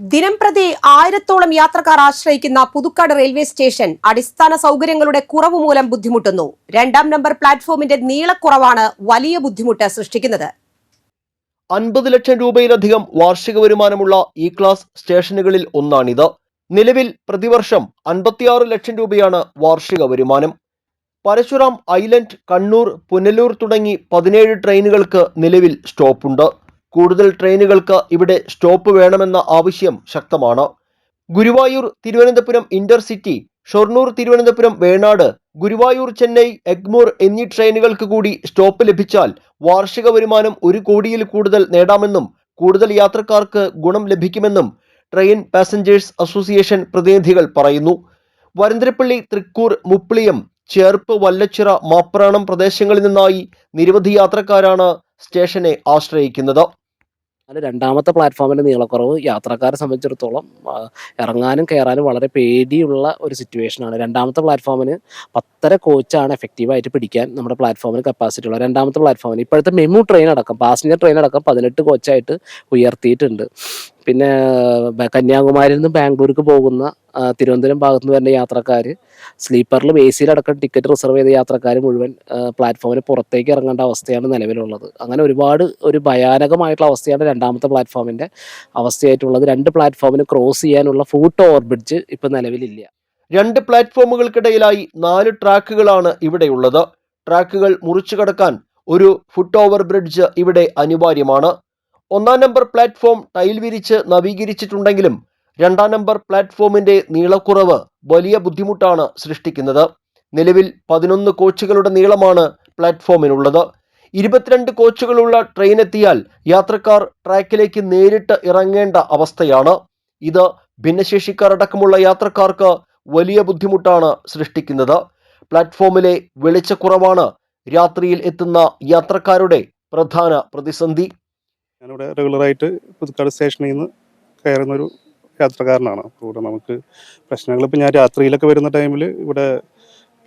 ദിനംപ്രതി ആയിരത്തോളം യാത്രക്കാർ ആശ്രയിക്കുന്ന പുതുക്കാട് റെയിൽവേ സ്റ്റേഷൻ അടിസ്ഥാന സൗകര്യങ്ങളുടെ കുറവ് മൂലം ബുദ്ധിമുട്ടുന്നു. രണ്ടാം നമ്പർ പ്ലാറ്റ്ഫോമിന്റെ നീളക്കുറവാണ് വലിയ ബുദ്ധിമുട്ട് സൃഷ്ടിക്കുന്നത്. അൻപത് ലക്ഷം രൂപയിലധികം വാർഷിക വരുമാനമുള്ള ഇ ക്ലാസ് സ്റ്റേഷനുകളിൽ ഒന്നാണിത്. നിലവിൽ പ്രതിവർഷം അൻപത്തിയാറ് ലക്ഷം രൂപയാണ് വാർഷിക വരുമാനം. പരശുറാം ഐലൻഡ് കണ്ണൂർ പുനലൂർ തുടങ്ങി പതിനേഴ് ട്രെയിനുകൾക്ക് നിലവിൽ സ്റ്റോപ്പുണ്ട്. കൂടുതൽ ട്രെയിനുകൾക്ക് ഇവിടെ സ്റ്റോപ്പ് വേണമെന്ന ആവശ്യം ശക്തമാണ്. ഗുരുവായൂർ തിരുവനന്തപുരം ഇന്റർസിറ്റി ഷൊർണൂർ തിരുവനന്തപുരം വേണാട് ഗുരുവായൂർ ചെന്നൈ എഗ്മൂർ എന്നീ ട്രെയിനുകൾക്ക് കൂടി സ്റ്റോപ്പ് ലഭിച്ചാൽ വാർഷിക വരുമാനം ഒരു കോടിയിൽ കൂടുതൽ നേടാമെന്നും കൂടുതൽ യാത്രക്കാർക്ക് ഗുണം ലഭിക്കുമെന്നും ട്രെയിൻ പാസഞ്ചേഴ്സ് അസോസിയേഷൻ പ്രതിനിധികൾ പറയുന്നു. വരന്തരപ്പള്ളി തൃക്കൂർ മുപ്പിളിയം ചേർപ്പ് വല്ലച്ചിറ മാപ്രാണം പ്രദേശങ്ങളിൽ നിന്നായി നിരവധി യാത്രക്കാരാണ് സ്റ്റേഷനെ ആശ്രയിക്കുന്നത്. അത് രണ്ടാമത്തെ പ്ലാറ്റ്ഫോമിന്റെ നീളക്കുറവ് യാത്രക്കാരെ സംബന്ധിച്ചിടത്തോളം ഇറങ്ങാനും കയറാനും വളരെ പേടിയുള്ള ഒരു സിറ്റുവേഷനാണ് രണ്ടാമത്തെ പ്ലാറ്റ്ഫോമിന് പത്തര കോച്ചാണ് എഫക്റ്റീവായിട്ട് പിടിക്കാൻ നമ്മുടെ പ്ലാറ്റ്ഫോമിന് കപ്പാസിറ്റി ഉള്ളത്. രണ്ടാമത്തെ പ്ലാറ്റ്ഫോമിന് ഇപ്പോഴത്തെ മെമു ട്രെയിൻ അടക്കം പാസഞ്ചർ ട്രെയിൻ അടക്കം പതിനെട്ട് കോച്ചായിട്ട് ഉയർത്തിയിട്ടുണ്ട്. പിന്നെ കന്യാകുമാരിയിൽ നിന്ന് ബാംഗ്ലൂർക്ക് പോകുന്ന തിരുവനന്തപുരം ഭാഗത്ത് നിന്ന് വരുന്ന യാത്രക്കാർ സ്ലീപ്പറിലും എ സിയിലടക്കം ടിക്കറ്റ് റിസർവ് ചെയ്ത യാത്രക്കാർ മുഴുവൻ പ്ലാറ്റ്ഫോമിന് പുറത്തേക്ക് ഇറങ്ങേണ്ട അവസ്ഥയാണ് നിലവിലുള്ളത്. അങ്ങനെ ഒരുപാട് ഒരു ഭയാനകമായിട്ടുള്ള അവസ്ഥയാണ് രണ്ടാമത്തെ പ്ലാറ്റ്ഫോമിന്റെ അവസ്ഥയായിട്ടുള്ളത്. രണ്ട് പ്ലാറ്റ്ഫോമിന് ക്രോസ് ചെയ്യാനുള്ള ഫൂട്ട് ഓവർ ബ്രിഡ്ജ് ഇപ്പം നിലവിലില്ല. രണ്ട് പ്ലാറ്റ്ഫോമുകൾക്കിടയിലായി നാല് ട്രാക്കുകളാണ് ഇവിടെയുള്ളത്. ട്രാക്കുകൾ മുറിച്ചു കടക്കാൻ ഒരു ഫുട് ഓവർ ബ്രിഡ്ജ് ഇവിടെ അനിവാര്യമാണ്. ഒന്നാം നമ്പർ പ്ലാറ്റ്ഫോം ടൈൽ വിരിച്ച് നവീകരിച്ചിട്ടുണ്ടെങ്കിലും രണ്ടാം നമ്പർ പ്ലാറ്റ്ഫോമിന്റെ നീളക്കുറവ് വലിയ ബുദ്ധിമുട്ടാണ് സൃഷ്ടിക്കുന്നത്. നിലവിൽ പതിനൊന്ന് കോച്ചുകളുടെ നീളമാണ് പ്ലാറ്റ്ഫോമിനുള്ളത്. ഇരുപത്തിരണ്ട് കോച്ചുകളുള്ള ട്രെയിൻ എത്തിയാൽ യാത്രക്കാർ ട്രാക്കിലേക്ക് നേരിട്ട് ഇറങ്ങേണ്ട അവസ്ഥയാണ്. ഇത് ഭിന്നശേഷിക്കാർ അടക്കമുള്ള യാത്രക്കാർക്ക് വലിയ ബുദ്ധിമുട്ടാണ് സൃഷ്ടിക്കുന്നത്. പ്ലാറ്റ്ഫോമിലെ വെളിച്ചക്കുറവാണ് രാത്രിയിൽ എത്തുന്ന യാത്രക്കാരുടെ പ്രധാന പ്രതിസന്ധി. ഞാനിവിടെ റെഗുലറായിട്ട് പുതുക്കാട് സ്റ്റേഷനിൽ നിന്ന് കയറുന്നൊരു യാത്രക്കാരനാണ്. അപ്പോൾ ഇവിടെ നമുക്ക് പ്രശ്നങ്ങൾ ഇപ്പം ഞാൻ രാത്രിയിലൊക്കെ വരുന്ന ടൈമിൽ ഇവിടെ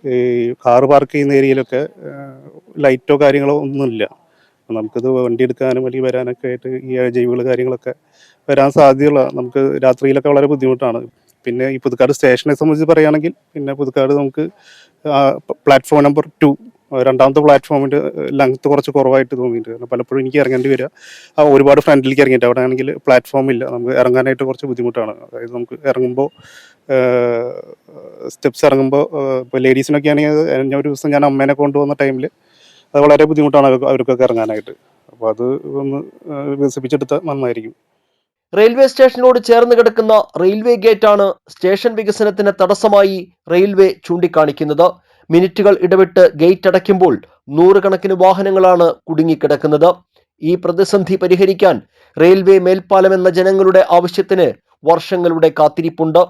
ഈ കാറ് പാർക്ക് ചെയ്യുന്ന ഏരിയയിലൊക്കെ ലൈറ്റോ കാര്യങ്ങളോ ഒന്നുമില്ല. നമുക്കിത് വണ്ടി എടുക്കാനും അല്ലെങ്കിൽ വരാനൊക്കെ ആയിട്ട് ഈ ജൈവകൾ കാര്യങ്ങളൊക്കെ വരാൻ സാധ്യതയുള്ള നമുക്ക് രാത്രിയിലൊക്കെ വളരെ ബുദ്ധിമുട്ടാണ്. പിന്നെ ഈ പുതുക്കാട് സ്റ്റേഷനെ സംബന്ധിച്ച് പറയുകയാണെങ്കിൽ പിന്നെ പുതുക്കാട് നമുക്ക് പ്ലാറ്റ്ഫോം നമ്പർ ടു രണ്ടാമത്തെ പ്ലാറ്റ്ഫോമിന്റെ ലെങ്ത് കുറച്ച് കുറവായിട്ട് തോന്നിയിട്ട് കാരണം പലപ്പോഴും എനിക്ക് ഇറങ്ങേണ്ടി വരിക. ഒരുപാട് ഫ്രണ്ടിലേക്ക് ഇറങ്ങിയിട്ട് അവിടെ ആണെങ്കിൽ പ്ലാറ്റ്ഫോം ഇല്ല. നമുക്ക് ഇറങ്ങാനായിട്ട് കുറച്ച് ബുദ്ധിമുട്ടാണ്. അതായത് നമുക്ക് ഇറങ്ങുമ്പോൾ സ്റ്റെപ്സ് ഇറങ്ങുമ്പോൾ ഇപ്പോൾ ലേഡീസിനൊക്കെ ആണെങ്കിൽ ഞാൻ ഒരു ദിവസം ഞാൻ അമ്മേനെ കൊണ്ടുവന്ന ടൈമിൽ അത് വളരെ ബുദ്ധിമുട്ടാണ് അവർക്കൊക്കെ ഇറങ്ങാനായിട്ട്. അപ്പോൾ അത് ഒന്ന് വികസിപ്പിച്ചെടുത്താൽ നന്നായിരിക്കും. റെയിൽവേ സ്റ്റേഷനോട് ചേർന്ന് കിടക്കുന്ന റെയിൽവേ ഗേറ്റാണ് സ്റ്റേഷൻ വികസനത്തിന് തടസ്സമായി റെയിൽവേ ചൂണ്ടിക്കാണിക്കുന്നത്. മിനിറ്റുകൾ ഇടവിട്ട് ഗേറ്റ് അടയ്ക്കുമ്പോൾ നൂറുകണക്കിന് വാഹനങ്ങളാണ് കുടുങ്ങിക്കിടക്കുന്നത്. ഈ പ്രതിസന്ധി പരിഹരിക്കാൻ റെയിൽവേ മേൽപ്പാലം എന്ന ജനങ്ങളുടെ ആവശ്യത്തിന് വർഷങ്ങളുടെ കാത്തിരിപ്പുണ്ട്.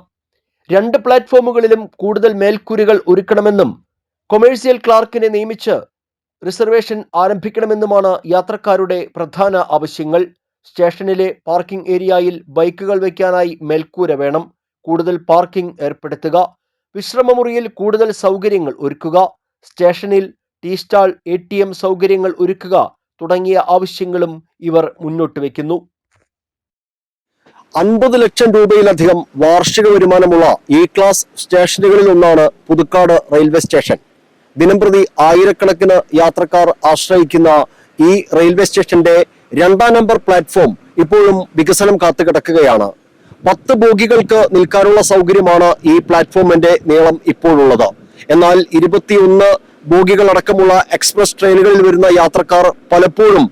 രണ്ട് പ്ലാറ്റ്ഫോമുകളിലും കൂടുതൽ മേൽക്കൂരകൾ ഒരുക്കണമെന്നും കൊമേഴ്സ്യൽ ക്ലാർക്കിനെ നിയമിച്ച് റിസർവേഷൻ ആരംഭിക്കണമെന്നുമാണ് യാത്രക്കാരുടെ പ്രധാന ആവശ്യങ്ങൾ. സ്റ്റേഷനിലെ പാർക്കിംഗ് ഏരിയയിൽ ബൈക്കുകൾ വയ്ക്കാനായി മേൽക്കൂര വേണം. കൂടുതൽ പാർക്കിംഗ് ഏർപ്പെടുത്തുക. വിശ്രമമുറിയിൽ കൂടുതൽ സൗകര്യങ്ങൾ ഒരുക്കുക സ്റ്റേഷനിൽ tea stall A T M സൗകര്യങ്ങൾ ഒരുക്കുക തുടങ്ങിയ ആവശ്യങ്ങളും ഇവർ മുന്നോട്ട് വയ്ക്കുന്നു. അൻപത് ലക്ഷം രൂപയിലധികം വാർഷിക വരുമാനമുള്ള ഇ ക്ലാസ് സ്റ്റേഷനുകളിൽ ഒന്നാണ് പുതുക്കാട് റെയിൽവേ സ്റ്റേഷൻ. ദിനംപ്രതി ആയിരക്കണക്കിന് യാത്രക്കാർ ആശ്രയിക്കുന്ന ഈ റെയിൽവേ സ്റ്റേഷന്റെ രണ്ടാം നമ്പർ പ്ലാറ്റ്ഫോം ഇപ്പോഴും വികസനം കാത്തുകിടക്കുകയാണ്. പത്ത് ബോഗികൾക്ക് നിൽക്കാനുള്ള സൗകര്യമാണ് ഈ പ്ലാറ്റ്ഫോമിന്റെ നീളം ഇപ്പോഴുള്ളത്. എന്നാൽ ഇരുപത്തിയൊന്ന് ബോഗികൾ അടക്കമുള്ള എക്സ്പ്രസ് ട്രെയിനുകളിൽ വരുന്ന യാത്രക്കാർ പലപ്പോഴും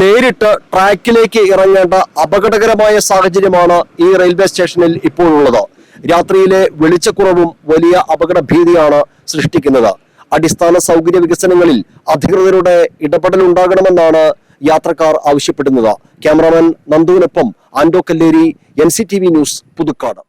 നേരിട്ട് ട്രാക്കിലേക്ക് ഇറങ്ങേണ്ട അപകടകരമായ സാഹചര്യമാണ് ഈ റെയിൽവേ സ്റ്റേഷനിൽ ഇപ്പോഴുള്ളത്. രാത്രിയിലെ വെളിച്ചക്കുറവും വലിയ അപകട ഭീതിയാണ് സൃഷ്ടിക്കുന്നത്. അടിസ്ഥാന സൗകര്യ വികസനങ്ങളിൽ അധികൃതരുടെ ഇടപെടൽ ഉണ്ടാകണമെന്നാണ് യാത്രക്കാർ ആവശ്യപ്പെടുന്നത്. ക്യാമറാമാൻ നന്ദുവിനൊപ്പം ആൻഡോ കല്ലേരി എൻ ന്യൂസ് പുതുക്കാട്.